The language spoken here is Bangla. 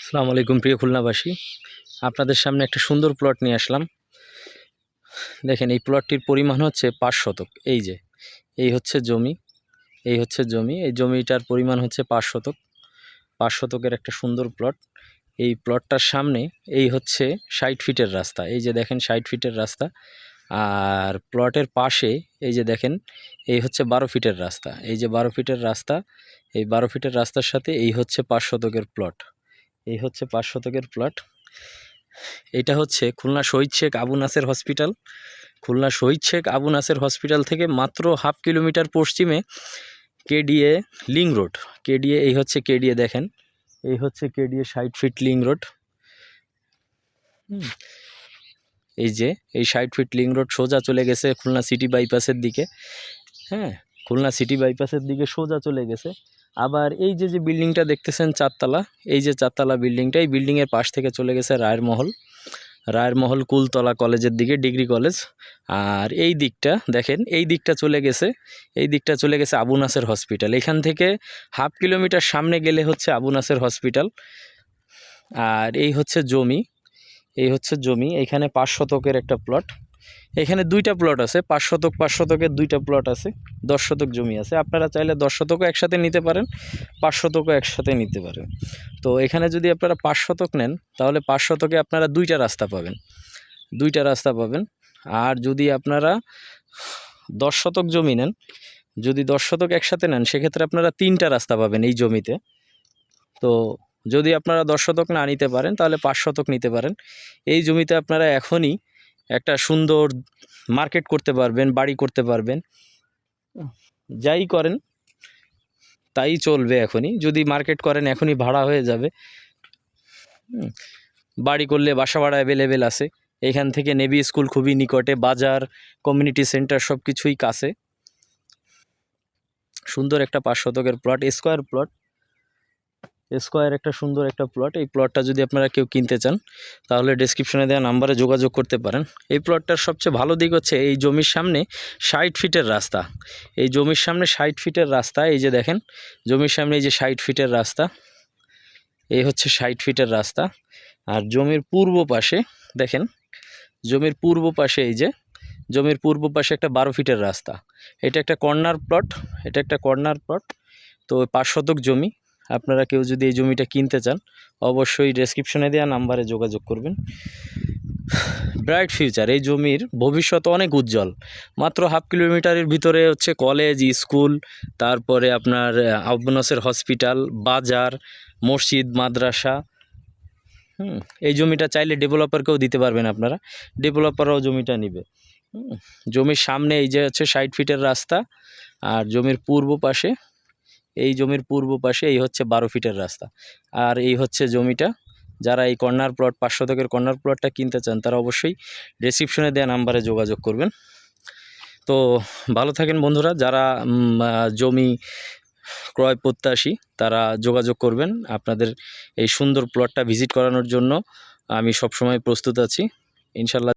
আসসালামু আলাইকুম, প্রিয় খুলনাবাসী। আপনাদের সামনে একটা সুন্দর প্লট নিয়ে আসলাম। দেখেন, এই প্লটটির পরিমাণ হচ্ছে পাঁচ শতক। এই যে, এই হচ্ছে জমি, এই হচ্ছে জমি, এই জমিটার পরিমাণ হচ্ছে পাঁচ শতক। পাঁচ শতকের একটা সুন্দর প্লট এই প্লটটার সামনে এই হচ্ছে ষাট ফিটের রাস্তা। এই যে দেখেন, ষাট ফিটের রাস্তা। আর প্লটের পাশে এই যে দেখেন, এই হচ্ছে বারো ফিটের রাস্তা। এই যে বারো ফিটের রাস্তা, এই বারো ফিটের রাস্তার সাথে এই হচ্ছে পাঁচ শতকের প্লট এই হচ্ছে পাঁচ শতকের প্লট এটা হচ্ছে খুলনা শহীদ শেখ আবু নাসের হসপিটাল খুলনা শহীদ শেখ আবু নাসের হসপিটাল থেকে মাত্র হাফ কিলোমিটার পশ্চিমে কেডিএ লিং রোড। কেডিএ, এই হচ্ছে কেডিএ দেখেন। এই হচ্ছে কেডিএ ষাট ফিট লিং রোড। এই যে, এই ষাট ফিট লিং রোড সোজা চলে গেছে খুলনা সিটি বাইপাসের দিকে। হ্যাঁ খুলনা সিটি বাইপাসের দিকে সোজা চলে গেছে। আবার এই যে যে বিল্ডিংটা দেখতেছেন চারতলা, এই যে চারতলা বিল্ডিংটা, এই বিল্ডিংয়ের পাশ থেকে চলে গেছে রায়ের মহল। রায়ের মহল কুলতলা কলেজের দিকে, ডিগ্রি কলেজ। আর এই দিকটা দেখেন, এই দিকটা চলে গেছে, এই দিকটা চলে গেছে আবু নাসের হসপিটাল। এখান থেকে হাফ কিলোমিটার সামনে গেলে হচ্ছে আবু নাসের হসপিটাল। আর এই হচ্ছে জমি, এই হচ্ছে জমি, এখানে পাঁচ শতকের একটা প্লট। এখানে দুইটা প্লট আছে, পাঁচ শতক, পাঁচ শতকের দুইটা প্লট আছে, দশ শতক জমি আছে। আপনারা চাইলে দশ শতকও একসাথে নিতে পারেন, পাঁচ শতকও একসাথে নিতে পারেন। তো এখানে যদি আপনারা পাঁচ শতক নেন, তাহলে পাঁচ শতকে আপনারা দুইটা রাস্তা পাবেন। দুইটা রাস্তা পাবেন। আর যদি আপনারা দশ শতক জমি নেন, যদি দশ শতক একসাথে নেন, সেক্ষেত্রে আপনারা তিনটা রাস্তা পাবেন এই জমিতে। তো যদি আপনারা দশ শতক না নিতে পারেন, তাহলে পাঁচ শতক নিতে পারেন। এই জমিতে আপনারা এখনই একটা সুন্দর মার্কেট করতে পারবেন, বাড়ি করতে পারবেন। যাই করেন, তাই চলবে এখনই। যদি মার্কেট করেন, এখনই ভাড়া হয়ে যাবে। বাড়ি করলে বাসা ভাড়া অ্যাভেলেবেল আছে। এখান থেকে নেভি স্কুল খুবই নিকটে, বাজার কমিউনিটি সেন্টার সব কিছুই কাছে। সুন্দর একটা পাঁচ শতকের প্লট স্কোয়ার প্লট স্কোয়ার একটা সুন্দর একটা প্লট। এই প্লটটা যদি আপনারা কেউ কিনতে চান, তাহলে ডেসক্রিপশনে দেওয়া নাম্বারে যোগাযোগ করতে পারেন। এই প্লটটার সবচেয়ে ভালো দিক হচ্ছে, এই জমির সামনে ষাট ফিটের রাস্তা। এই জমির সামনে ষাট ফিটের রাস্তা, এই যে দেখেন, জমির সামনে এই যে ষাট ফিটের রাস্তা, এই হচ্ছে ষাট ফিটের রাস্তা। আর জমির পূর্ব পাশে, দেখেন, জমির পূর্ব পাশে এই যে, জমির পূর্ব পাশে একটা বারো ফিটের রাস্তা। এটা একটা কর্নার প্লট এটা একটা কর্নার প্লট তো পাঁচ শতক জমি। আপনারা কেউ যদি এই জমিটা কিনতে চান, অবশ্যই ডেসক্রিপশনে দেওয়া নাম্বারে যোগাযোগ করবেন। ব্রাইট ফিউচার এই জমির ভবিষ্যৎ অনেক উজ্জ্বল। মাত্র হাফ কিলোমিটারের ভিতরে হচ্ছে কলেজ স্কুল তারপরে আপনার আবনসের হসপিটাল বাজার, মসজিদ, মাদ্রাসা। হুম, এই জমিটা চাইলে ডেভেলপারকেও দিতে পারবেন আপনারা। ডেভেলপাররাও জমিটা নেবে। জমির সামনে এই যে হচ্ছে ষাট ফিটের রাস্তা, আর জমির পূর্ব পাশে এই জমির পূর্ব পাশে এই হচ্ছে বারো ফিটের রাস্তা। আর এই হচ্ছে জমিটা। যারা এই কর্নার প্লট পাঁচ শতকের কর্নার প্লটটা কিনতে চান, তারা অবশ্যই ডিসক্রিপশনে দেওয়া নাম্বারে যোগাযোগ করবেন। তো ভালো থাকেন বন্ধুরা। যারা জমি ক্রয় প্রত্যাশী, তারা যোগাযোগ করবেন আপনাদের এই সুন্দর প্লটটা ভিজিট করানোর জন্য। আমি সবসময় প্রস্তুত আছি। ইনশাল্লাহ